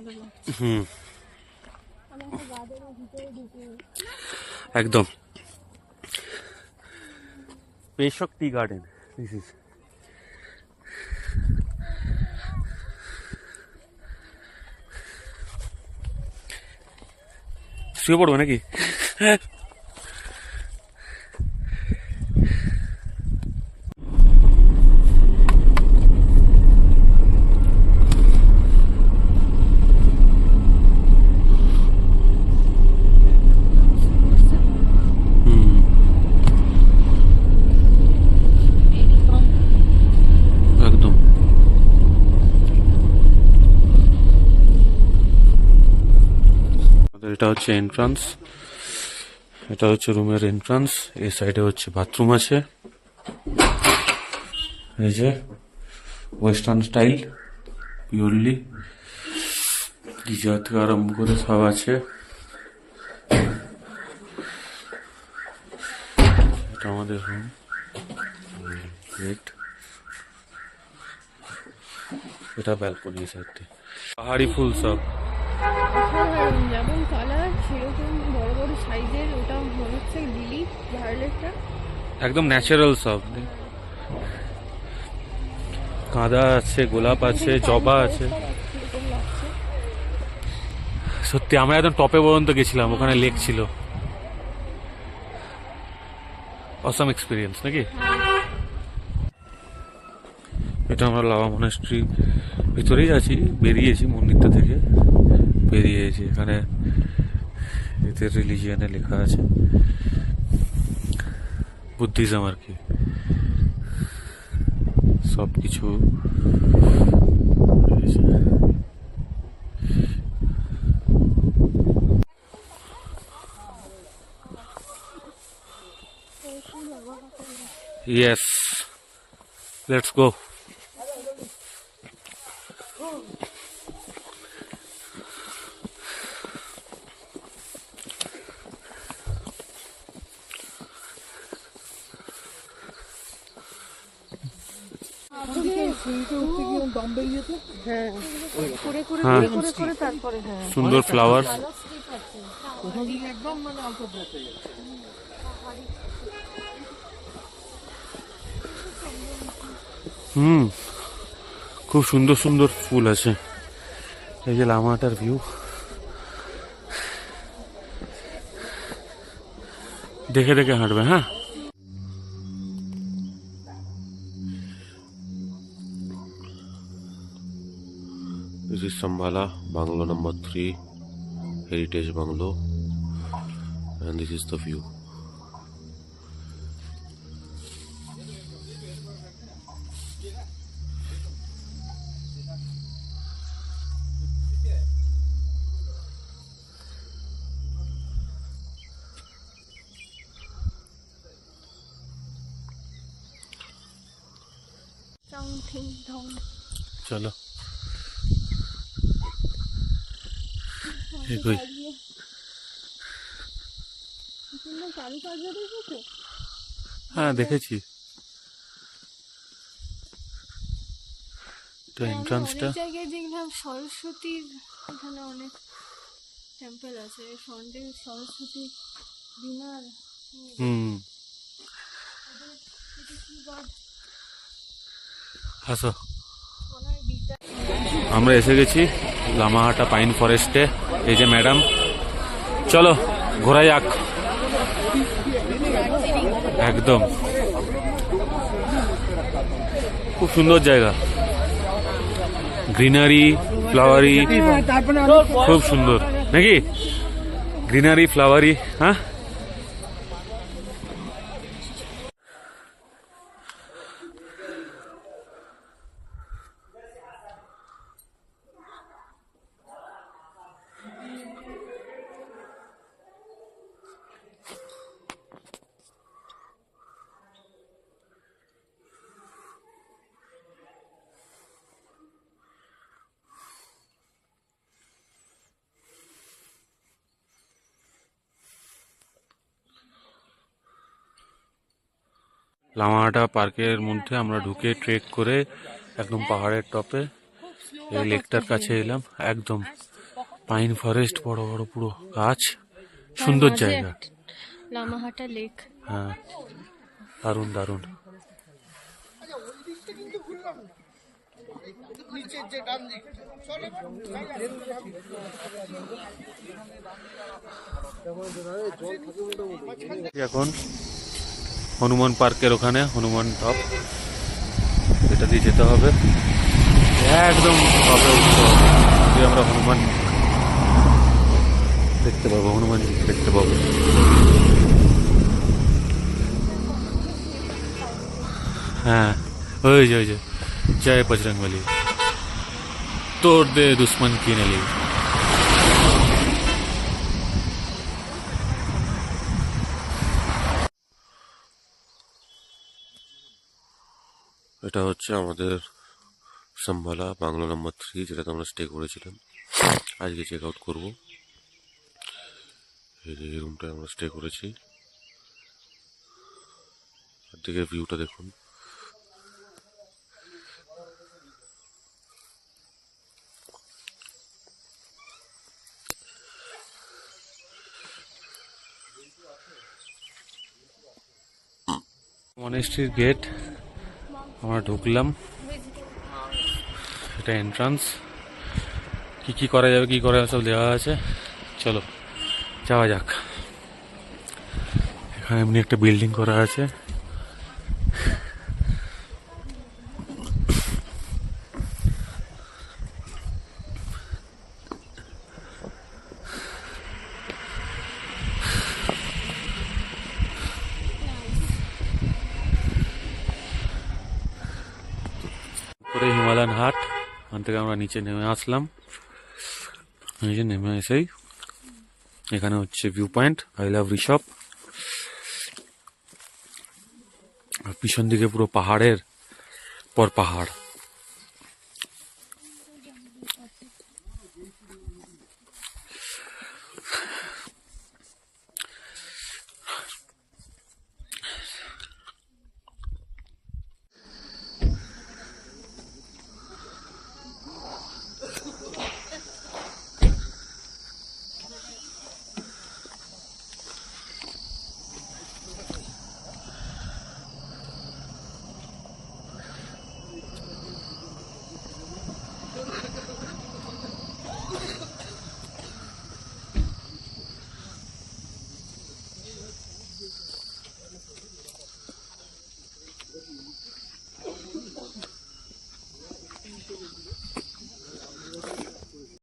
ভালো লাগছে হুম। একদম। Peshok tea garden this is শুয়ে পড়বে নাকি হুম একদম আমাদের এটা হচ্ছে এন্ট্রান্স এটা হচ্ছে রুমের এন্ট্রান্স এই সাইডে হচ্ছে বাথরুম আছে। এই যে ওয়েস্টার্ন স্টাইল পিওরলি গিজার থেকে আরম্ভ করে সব আছে। এটা আমাদের রুম এটা ব্যালকনি সাইডে পাহাড়ি ফুল সব। যেমন কালার সেরকম বড় বড় সাইজের ওটা মনে হচ্ছে লিলি ভায়োলেটটা একদম ন্যাচারাল সব। কাঁদা আছে গোলাপ আছে জবা আছে। সত্যি আমরা একদম টপে পর্যন্ত গেছিলাম ওখানে লেক ছিল। অসাম এক্সপিরিয়েন্স নাকি? এটা আমরা লাভা মনাস্ট্রি ভিতরেই আছি বেরিয়েছি মন্দিরটা থেকে। বেরিয়েছি এখানে এতে রিলিজিয়ানে লেখা আছে বুদ্ধিজম আর কি সব কিছু Yes. Let's go. হ্যাঁ করে করে হ্যাঁ। করে করে করে তারপরে হ্যাঁ সুন্দর ফ্লাওয়ার হুম। খুব সুন্দর সুন্দর ফুল আছে। এই যে লামাটার ভিউ দেখে দেখে হাঁটবে হ্যাঁ? This is bungalow number 3, heritage bungalow, and this is the view. চং হ্যাঁ দেখেছি। তো এন্ট্রান্সটা জায়গায় দেখলাম সরস্বতীর এখানে অনেক টেম্পল আছে ফ্রন্টে সরস্বতী বিনার। হুম। আসো। হয় আমরা এসে গেছি লামাহাটা পাইন ফরেস্টে। এই যে ম্যাডাম। চলো ঘোরা যাক একদম। খুব সুন্দর জায়গা। Greenery, flowery. খুব সুন্দর। নাকি? গ্রিনারি, ফ্লাওয়ারি হ্যাঁ? লামাহাটা পার্কের মধ্যে আমরা ঢুকে ট্রেক করে একদম পাহাড়ের টপে এই লেকটার কাছে এলাম। একদম পাইন ফরেস্ট বড় বড় পুরো গাছ সুন্দর জায়গা। লামাহাটা লেক। হ্যাঁ দারুণ দারুণ। এখন হনুমান পার্কের ওখানে হনুমান টপ এটা দিয়ে যেতে হবে একদম টপে উঠতে হবে দিয়ে আমরা হনুমান দেখতে পাবো হনুমানজি দেখতে পাবো হ্যাঁ ওই যে ওই যে জয় বজরং বলি তোর দে দুশ্মন কি নলি এটা হচ্ছে আমাদের সম্ভালা, বাংলো নম্বর থ্রি যেটাতে আমরা স্টে করেছিলাম। আজকে চেক আউট করব। এই রুমটায় আমরা স্টে করেছি। দিকে ভিউটা দেখুন। মনেস্ট্রির গেট আমরা ঢুকলাম। এটা এন্ট্রান্স কি কি করা যাবে, কি করা যাবে, সব দেওয়া আছে। চলো, যাওয়া যাক। এখানে এমনি একটা বিল্ডিং করা আছে। হিমালয়ান হাট, ওখান থেকে আমরা নিচে নেমে আসলাম। নিচে নেমে এসেই এখানে হচ্ছে ভিউ পয়েন্ট আই লাভ রিসপ পিছন দিকে পুরো পাহাড়ের পর পাহাড়।